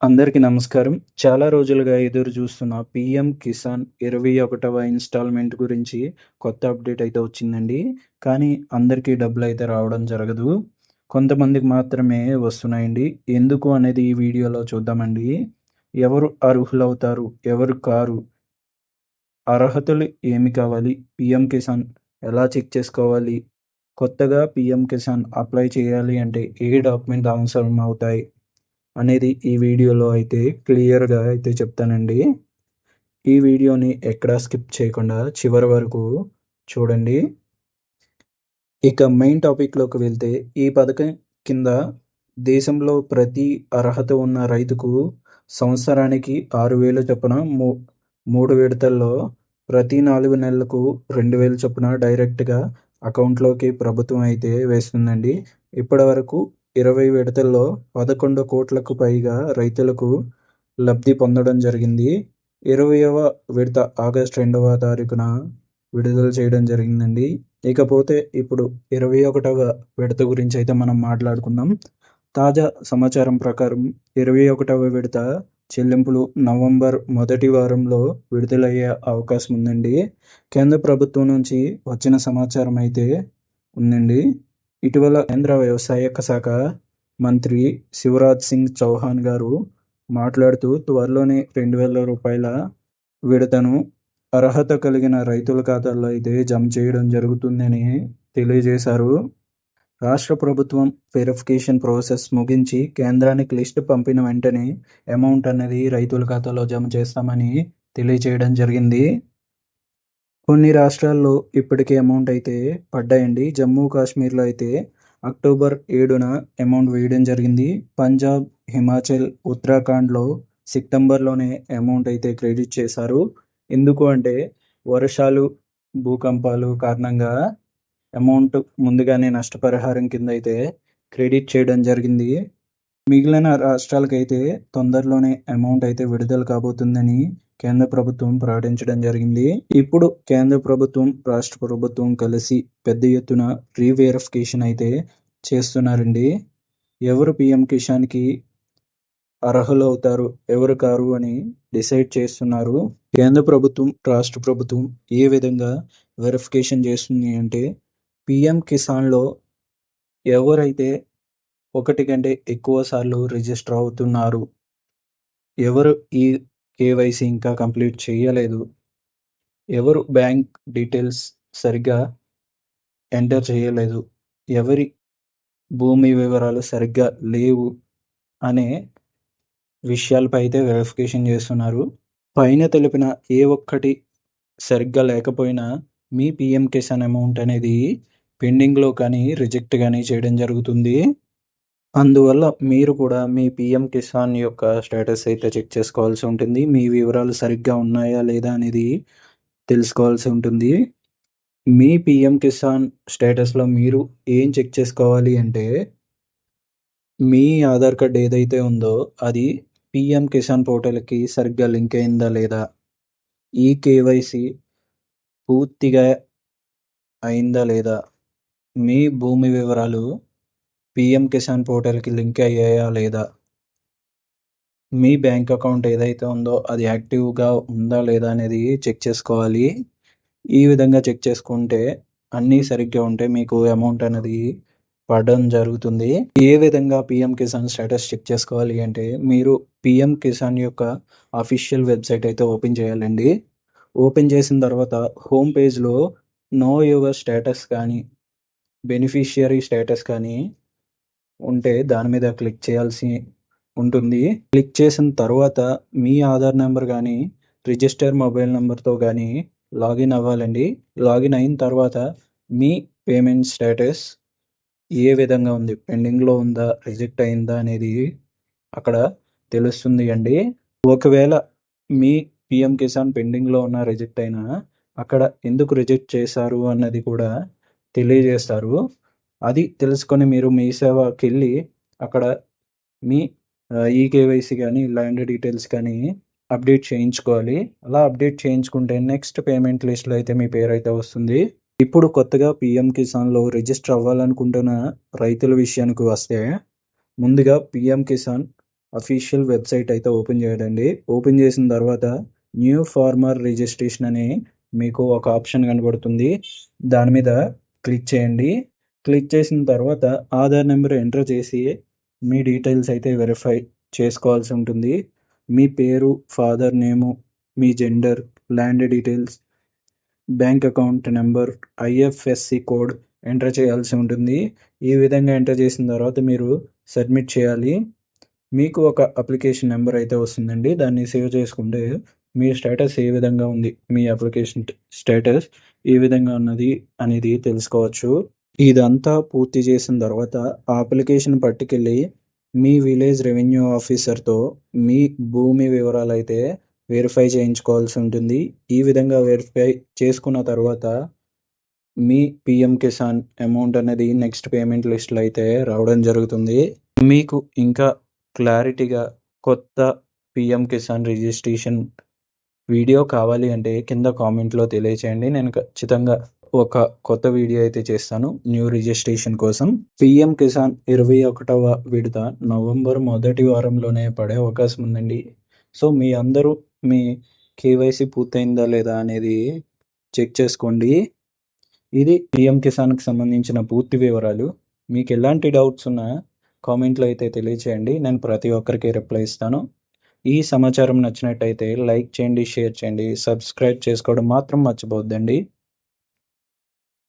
అందరికీ నమస్కారం. చాలా రోజులుగా ఎదురు చూస్తున్న పీఎం కిసాన్ 21వ ఇన్‌స్టాల్‌మెంట్ గురించి కొత్త అప్డేట్ అయితే వచ్చిందండి. కానీ అందరికీ డబ్బులు అయితే రావడం జరగదు. కొంతమందికి మాత్రమే వస్తున్నాయండి. ఎందుకు అనేది ఈ వీడియోలో చూద్దామండి. ఎవరు అర్హులవుతారు? ఎవరు కారు? అర్హతలు ఏమి కావాలి? పీఎం కిసాన్ ఎలా చెక్ చేసుకోవాలి? కొత్తగా పీఎం కిసాన్ అప్లై చేయాలి అంటే ఏ డాక్యుమెంట్ అవసరం అవుతాయి? అనేది ఈ వీడియోలో అయితే క్లియర్‌గా అయితే చెప్తానండి. ఈ వీడియోని ఎక్కడా స్కిప్ చేయకుండా చివరి వరకు చూడండి. ఇక మెయిన్ టాపిక్‌లోకి వెళ్తే ఈ పథకం కింద దేశంలో ప్రతి అర్హత ఉన్న రైతుకు సంవత్సరానికి ఆరు వేల చొప్పున మూ మూడు విడతల్లో ప్రతి నాలుగు నెలలకు 2,000 చొప్పున డైరెక్ట్‌గా అకౌంట్‌లోకి ప్రభుత్వం అయితే వేస్తుందండి. ఇప్పటివరకు 20 విడతల్లో 11 కోట్లకు పైగా రైతులకు లబ్ధి పొందడం జరిగింది. 20వ విడత ఆగస్టు రెండవ తారీఖున విడుదల చేయడం జరిగిందండి. ఇకపోతే ఇప్పుడు 21వ విడత గురించి అయితే మనం మాట్లాడుకుందాం. తాజా సమాచారం ప్రకారం 21వ విడత చెల్లింపులు నవంబర్ మొదటి వారంలో విడుదలయ్యే అవకాశం ఉందండి. కేంద్ర ప్రభుత్వం నుంచి వచ్చిన సమాచారం అయితే ఉందండి. ఇటీవల కేంద్ర వ్యవసాయ శాఖ మంత్రి శివరాజ్ సింగ్ చౌహాన్ గారు మాట్లాడుతూ త్వరలోనే రెండు వేల రూపాయల విడతను అర్హత కలిగిన రైతుల ఖాతాల్లో అయితే జమ చేయడం జరుగుతుందని తెలియజేశారు. రాష్ట్ర ప్రభుత్వం వెరిఫికేషన్ ప్రాసెస్ ముగించి కేంద్రానికి లిస్టు పంపిన వెంటనే అమౌంట్ అనేది రైతుల ఖాతాలో జమ చేస్తామని తెలియజేయడం జరిగింది. కొన్ని రాష్ట్రాల్లో ఇప్పటికే అమౌంట్ అయితే పడ్డాయండి. జమ్మూ కాశ్మీర్‌లో అయితే అక్టోబర్ ఏడున అమౌంట్ వేయడం జరిగింది. పంజాబ్, హిమాచల్, ఉత్తరాఖండ్‌లో సెప్టెంబర్‌లోనే అమౌంట్ అయితే క్రెడిట్ చేశారు. ఎందుకు అంటే వర్షాలు, భూకంపాలు కారణంగా అమౌంట్ ముందుగానే నష్టపరిహారం కింద అయితే క్రెడిట్ చేయడం జరిగింది. మిగిలిన రాష్ట్రాలకైతే తొందరలోనే అమౌంట్ అయితే విడుదల కాబోతుందని కేంద్ర ప్రభుత్వం ప్రకటించడం జరిగింది. ఇప్పుడు కేంద్ర ప్రభుత్వం, రాష్ట్ర ప్రభుత్వం కలిసి పెద్ద ఎత్తున రీవెరిఫికేషన్ అయితే చేస్తున్నారండి. ఎవరు పీఎం కిసాన్‌కి అర్హులవుతారు? ఎవరు కారు? అని డిసైడ్ చేస్తున్నారు. కేంద్ర ప్రభుత్వం, రాష్ట్ర ప్రభుత్వం ఏ విధంగా వెరిఫికేషన్ చేస్తుంది అంటే పీఎం కిసాన్‌లో ఎవరైతే ఒకటి కంటే ఎక్కువ సార్లు రిజిస్టర్ అవుతున్నారు. ఎవరు ఈ కేవైసీ ఇంకా కంప్లీట్ చేయలేదు. ఎవరు బ్యాంక్ డీటెయిల్స్ సరిగ్గా ఎంటర్ చేయలేదు. ఎవరి భూమి వివరాలు సరిగ్గా లేవు అనే విషయాలపై అయితే వెరిఫికేషన్ చేస్తున్నారు. పైన తెలిపిన ఏ ఒక్కటి సరిగ్గా లేకపోయినా మీ పీఎం కిసాన్ అమౌంట్ అనేది పెండింగ్‌లో కానీ, రిజెక్ట్ కానీ చేయడం జరుగుతుంది. అందువల్ల మీరు కూడా మీ పీఎం కిసాన్ యొక్క స్టేటస్ అయితే చెక్ చేసుకోవాల్సి ఉంటుంది. మీ వివరాలు సరిగ్గా ఉన్నాయా? లేదా? అనేది తెలుసుకోవాల్సి ఉంటుంది. మీ పీఎం కిసాన్ స్టేటస్‌లో మీరు ఏం చెక్ చేసుకోవాలి అంటే మీ ఆధార్ కార్డ్ ఏదైతే ఉందో అది పీఎం కిసాన్ పోర్టల్‌కి సరిగ్గా లింక్ అయిందా? లేదా? ఈ కేవైసీ పూర్తిగా అయిందా? లేదా? మీ భూమి వివరాలు పీఎం కిసాన్ పోర్టల్‌కి లింక్ అయ్యాయా? లేదా? మీ బ్యాంక్ అకౌంట్ ఏదైతే ఉందో అది యాక్టివ్‌గా ఉందా? లేదా? అనేది చెక్ చేసుకోవాలి. ఈ విధంగా చెక్ చేసుకుంటే అన్నీ సరిగ్గా ఉంటే మీకు అమౌంట్ అనేది పడడం జరుగుతుంది. ఏ విధంగా పీఎం కిసాన్ స్టేటస్ చెక్ చేసుకోవాలి అంటే మీరు పీఎం కిసాన్ యొక్క అఫీషియల్ వెబ్‌సైట్ అయితే ఓపెన్ చేయాలండి. ఓపెన్ చేసిన తర్వాత హోమ్ పేజ్‌లో నో యువర్ స్టేటస్ కానీ, బెనిఫిషియరీ స్టేటస్ కానీ ఉంటే దాని మీద క్లిక్ చేయాల్సి ఉంటుంది. క్లిక్ చేసిన తర్వాత మీ ఆధార్ నెంబర్ కానీ రిజిస్టర్ మొబైల్ నెంబర్తో కానీ లాగిన్ అవ్వాలండి. లాగిన్ అయిన తర్వాత మీ పేమెంట్ స్టేటస్ ఏ విధంగా ఉంది? పెండింగ్‌లో ఉందా? రిజెక్ట్ అయిందా? అనేది అక్కడ తెలుస్తుంది అండి. ఒకవేళ మీ పీఎం కిసాన్ పెండింగ్‌లో ఉన్న రిజెక్ట్ అయినా అక్కడ ఎందుకు రిజెక్ట్ చేశారు అన్నది కూడా తెలియజేస్తారు. అది తెలుసుకొని మీరు మీ సేవకి వెళ్ళి అక్కడ మీ eKYC e KYC land details కానీ అప్డేట్ చేయించుకోవాలి. అలా అప్డేట్ చేయించుకుంటే నెక్స్ట్ పేమెంట్ లిస్ట్‌లో అయితే మీ పేరు అయితే వస్తుంది. ఇప్పుడు కొత్తగా పీఎం కిసాన్‌లో రిజిస్టర్ అవ్వాలనుకుంటున్న రైతుల విషయానికి వస్తే ముందుగా పీఎం కిసాన్ అఫీషియల్ వెబ్సైట్ అయితే ఓపెన్ చేయండి ఓపెన్ చేసిన తర్వాత న్యూ ఫార్మర్ రిజిస్ట్రేషన్ అని మీకు ఒక ఆప్షన్ కనబడుతుంది దాని మీద క్లిక్ చేయండి క్లిక్ చేసిన తర్వాత ఆధార్ నెంబర్ ఎంటర్ చేసి మీ డీటెయిల్స్ అయితే వెరిఫై చేసుకోవాల్సి ఉంటుంది. మీ పేరు ఫాదర్ నేము మీ gender land details bank account number IFSC code enter చేయాల్సి ఉంటుంది. ఈ విధంగా ఎంటర్ చేసిన తర్వాత మీరు సబ్మిట్ చేయాలి. మీకు ఒక అప్లికేషన్ నెంబర్ అయితే వస్తుందండి. దాన్ని సేవ్ చేసుకుంటే మీ స్టేటస్ ఏ విధంగా ఉంది? మీ అప్లికేషన్ స్టేటస్ ఏ విధంగా ఉన్నది అనేది తెలుసుకోవచ్చు. ఇదంతా పూర్తి చేసిన తర్వాత అప్లికేషన్ పట్టుకెళ్ళి మీ విలేజ్ రెవెన్యూ ఆఫీసర్తో మీ భూమి వివరాలు అయితే వెరిఫై చేయించుకోవాల్సి ఉంటుంది. ఈ విధంగా వెరిఫై చేసుకున్న తర్వాత మీ పిఎం కిసాన్ అమౌంట్ అనేది నెక్స్ట్ పేమెంట్ లిస్ట్లో అయితే రావడం జరుగుతుంది. మీకు ఇంకా క్లారిటీగా కొత్త పిఎం కిసాన్ రిజిస్ట్రేషన్ వీడియో కావాలి అంటే కింద కామెంట్లో తెలియచేయండి. నేను ఖచ్చితంగా ఒక కొత్త వీడియో అయితే చేస్తాను. న్యూ రిజిస్ట్రేషన్ కోసం. పిఎం కిసాన్ ఇరవై ఒకటవ విడత నవంబర్ మొదటి వారంలోనే పడే అవకాశం ఉందండి. సో మీ అందరూ మీ కేవైసీ పూర్తయిందా లేదా అనేది చెక్ చేసుకోండి. ఇది పిఎం కిసాన్కి సంబంధించిన పూర్తి వివరాలు. మీకు ఎలాంటి డౌట్స్ ఉన్నా కామెంట్లో అయితే తెలియచేయండి. నేను ప్రతి ఒక్కరికి రిప్లై ఇస్తాను. ఈ సమాచారం నచ్చినట్టయితే లైక్ చేయండి షేర్ చేయండి. సబ్స్క్రైబ్ చేసుకోవడం మాత్రం మర్చిపోద్దండి